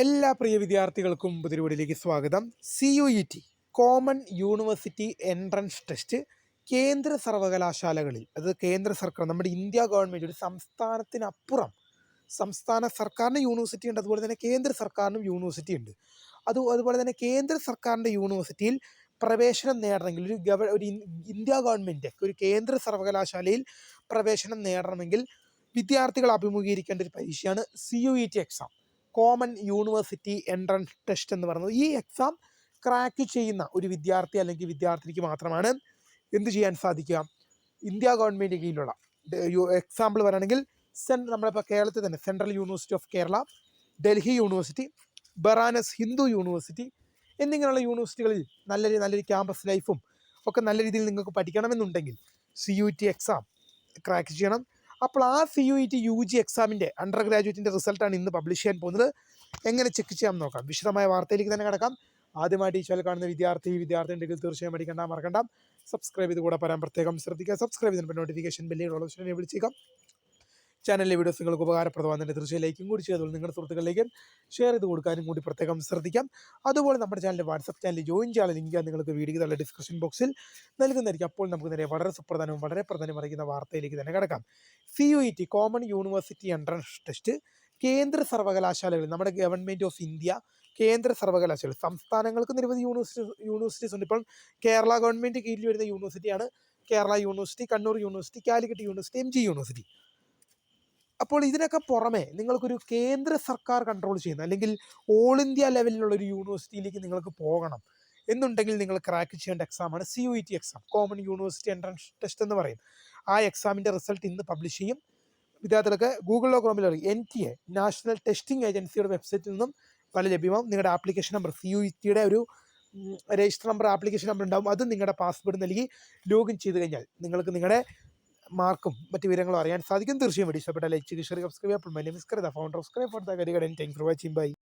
എല്ലാ പ്രിയ വിദ്യാർത്ഥികൾക്കും പുതിരുവടിയിലേക്ക് സ്വാഗതം. C U E T common university entrance test കേന്ദ്ര സർവകലാശാലകളിൽ. അത് കേന്ദ്ര സർക്കാർ നമ്മുടെ ഇന്ത്യ ഗവൺമെന്റ് ഒരു സംസ്ഥാനത്തിനപ്പുറം സംസ്ഥാന സർക്കാരിന് യൂണിവേഴ്സിറ്റി ഉണ്ട് അതുപോലെ തന്നെ കേന്ദ്ര സർക്കാരിനും യൂണിവേഴ്സിറ്റി ഉണ്ട്. അത് അതുപോലെ തന്നെ കേന്ദ്ര സർക്കാരിന്റെ യൂണിവേഴ്സിറ്റിയിൽ പ്രവേശനം നേടണമെങ്കിൽ ഒരു ഗവ ഒരു ഇന്ത്യ ഗവൺമെന്റ് ഒരു കേന്ദ്ര സർവകലാശാലയിൽ പ്രവേശനം നേടണമെങ്കിൽ വിദ്യാർത്ഥികൾ അഭിമുഖീകരിക്കേണ്ട ഒരു പരീക്ഷയാണ് C U E T exam common university entrance test എന്ന് പറയുന്നത് ഈ എക്സാം ക്രാക്ക് ചെയ്യുന്ന ഒരു വിദ്യാർത്ഥി അല്ലെങ്കിൽ വിദ്യാർത്ഥിനിക്ക് മാത്രമാണ് എന്ത് ചെയ്യാൻ സാധിക്കുക? ഇന്ത്യ ഗവൺമെന്റ് കീഴിലുള്ള എക്സാമ്പിൾ പറയുകയാണെങ്കിൽ സെൻ നമ്മളിപ്പോൾ കേരളത്തിൽ തന്നെ central university of Kerala Delhi university Banaras Hindu university എന്നിങ്ങനെയുള്ള യൂണിവേഴ്സിറ്റികളിൽ നല്ല നല്ലൊരു ക്യാമ്പസ് ലൈഫും ഒക്കെ നല്ല രീതിയിൽ നിങ്ങൾക്ക് പഠിക്കണമെന്നുണ്ടെങ്കിൽ C U T exam crack ചെയ്യണം. അപ്പോൾ ആ C U E T U G എക്സാമിന്റെ അണ്ടർ ഗ്രാജുവേറ്റിന്റെ റിസൾട്ടാണ് ഇന്ന് പബ്ലിഷ് ചെയ്യാൻ പോകുന്നത്. എങ്ങനെ ചെക്ക് ചെയ്യാൻ നോക്കാം. വിശദമായ വാർത്തയിലേക്ക് തന്നെ കിടക്കാം. ആദ്യമായിട്ട് ഈ ചാനൽ കാണുന്ന വിദ്യാർത്ഥി വിദ്യാർത്ഥി ഉണ്ടെങ്കിൽ തീർച്ചയായും പഠിക്കണ്ട മറക്കണ്ട. സബ്സ്ക്രൈബ് ചെയ്ത് കൂടെ പറയാൻ പ്രത്യേകം ശ്രദ്ധിക്കുക. സബ്സ്ക്രൈബ് ചെയ്തിട്ട് നോട്ടിഫിക്കേഷൻ ബെല്ലിലുള്ള ഓപ്ഷനെ വിളിച്ചേക്കാം. ചാനലിലെ വീഡിയോസ് നിങ്ങൾക്ക് ഉപകാരപ്രദമാകുന്നുണ്ട് തീർച്ചയായും ലൈക്കും കൂടി ചെയ്തതുകൊണ്ട് നിങ്ങളുടെ സുഹൃത്തുക്കളിലേക്ക് ഷെയർ ചെയ്ത് കൊടുക്കാനും കൂടി പ്രത്യേകം ശ്രദ്ധിക്കാം. അതുപോലെ നമ്മുടെ ചാനലിൽ വാട്സപ്പ് ചാനൽ ജോയിൻ ചെയ്യാനുള്ള ലിങ്ക് നിങ്ങൾക്ക് വീഡിയോ തള്ള ഡിസ്ക്രിപ്ഷൻ ബോക്സിൽ നൽകുന്നതായിരിക്കും. അപ്പോൾ നമുക്ക് നേരെ വളരെ സുപ്രധാനവും വളരെ പ്രധാനം അറിയിക്കുന്ന വാർത്തയിലേക്ക് തന്നെ കിടക്കാം. C U E T common university entrance test കേന്ദ്ര സർവകലാശാലകളിൽ നമ്മുടെ ഗവൺമെന്റ് ഓഫ് ഇന്ത്യ കേന്ദ്ര സർവകലാശാല സംസ്ഥാനങ്ങൾക്ക് നിരവധി യൂണിവേഴ്സിറ്റി യൂണിവേഴ്സിറ്റീസ് ഉണ്ട്. ഇപ്പോൾ കേരള ഗവൺമെന്റ് കീഴിൽ വരുന്ന യൂണിവേഴ്സിറ്റിയാണ് Kerala university Kannur university Calicut university M G university. അപ്പോൾ ഇതിനൊക്കെ പുറമെ നിങ്ങൾക്കൊരു കേന്ദ്ര സർക്കാർ കൺട്രോൾ ചെയ്യുന്ന അല്ലെങ്കിൽ ഓൾ ഇന്ത്യ ലെവലിലുള്ള ഒരു യൂണിവേഴ്സിറ്റിയിലേക്ക് നിങ്ങൾക്ക് പോകണം എന്നുണ്ടെങ്കിൽ നിങ്ങൾ ക്രാക്ക് ചെയ്യേണ്ട എക്സാമാണ് C U E T exam common university entrance test എന്ന് പറയും. ആ എക്സാമിന്റെ റിസൾട്ട് ഇന്ന് പബ്ലിഷ് ചെയ്യും. വിദ്യാർത്ഥികൾക്ക് ഗൂഗിളിലോ ക്രോമിലോ N T A national testing ഏജൻസിയുടെ വെബ്സൈറ്റിൽ നിന്നും പല ലഭ്യമാവും. നിങ്ങളുടെ application number C U E ടിയുടെ ഒരു രജിസ്റ്റർ നമ്പർ ആപ്ലിക്കേഷൻ നമ്പർ ഉണ്ടാവും. അത് നിങ്ങളുടെ പാസ്വേഡ് നൽകി ലോഗിൻ ചെയ്ത് കഴിഞ്ഞാൽ നിങ്ങൾക്ക് നിങ്ങളുടെ മാർക്കും മറ്റു വിവരങ്ങളും അറിയാൻ സാധിക്കും. തീർച്ചയായും subscribe my founder of for the thank for watching bye